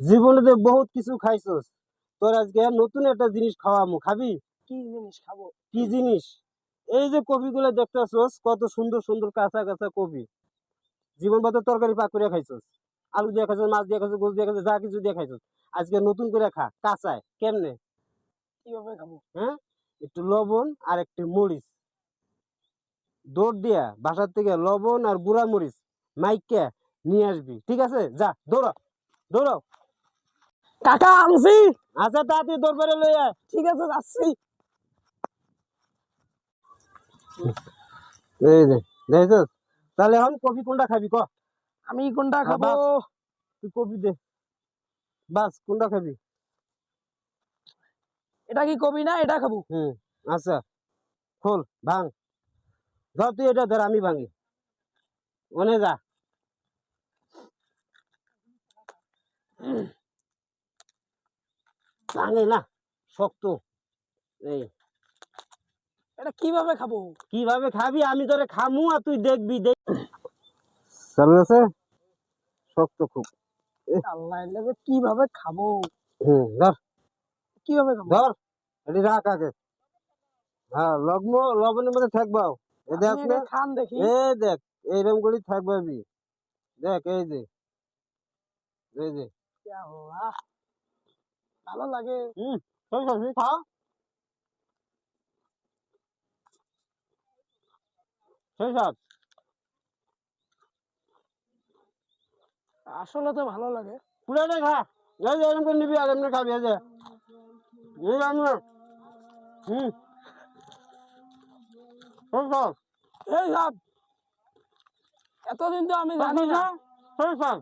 জীবনে তো বহুত কিছু খাইছস তোর আজকে নতুন একটা জিনিস খাওয়ামু খাবি? কি জিনিস খাব? কি জিনিস? এই যে কপিগুলো দেখতেছস কত সুন্দর সুন্দর কাঁচা কাঁচা কপি। জীবন বাদে তরকারি পাক করে খাইছস। আলু দিয়ে খাইছস মাছ দিয়ে খাইছস গোস দিয়ে খাইছস যা কিছু দিয়ে খাইছস। আজকে নতুন করে খা কাঁচায় কেমনে? কীভাবে খাব? হ্যাঁ? একটু লবণ আর একটু মরিচ। দৌড় দিয়া বাসার থেকে লবণ আর গুঁড়া মরিচ মাইকে নিয়ে আসবি ঠিক আছে? যা দৌড়া দৌড়াও কাকা আনছি। আচ্ছা তাড়াতাড়ি দরবারে লই আয়। ঠিক আছে যাচ্ছি। এই যে দেখছস? তাহলে এখন কফি কোনটা খাবি ক? আমি কোনটা হ্যাঁ, খাব? তুই কফি দে। বাস কোনটা খাবি? এটা কি কবি না এটা খাব। হুম আচ্ছা। খোল ভাঙ। ধর তুই এটা ধর আমি ভাঙি। মনে যা। ভাঙে না শক্ত। এই। এটা কীভাবে খাব? কীভাবে খাবি? আমি তোরে খামু আর তুই দেখবি দেখ। চলছে শক্ত খুব। আল্লাহ কীভাবে খাব? হুম ধর। কীভাবে খাব? ধর। এটি রাখ আগে। হ্যাঁ লগ্ন লবণের মধ্যে থাকবাও এ দেখ আপনি না। খান দেখি। এ দেখ এইরকম করে থাকবাবি দেখ এই যে। এই যে। আল্লাহ। ভালো লাগে। হুম সবজি খাও সেই সব আসলে তো ভালো লাগে। পুরাটা খা। এই যে এরকম নিবি আর এমনি খাবি এই যে। এই রান্না। হুম। সেই সব এই সব। এতদিন তো আমি জানি না। সেই সব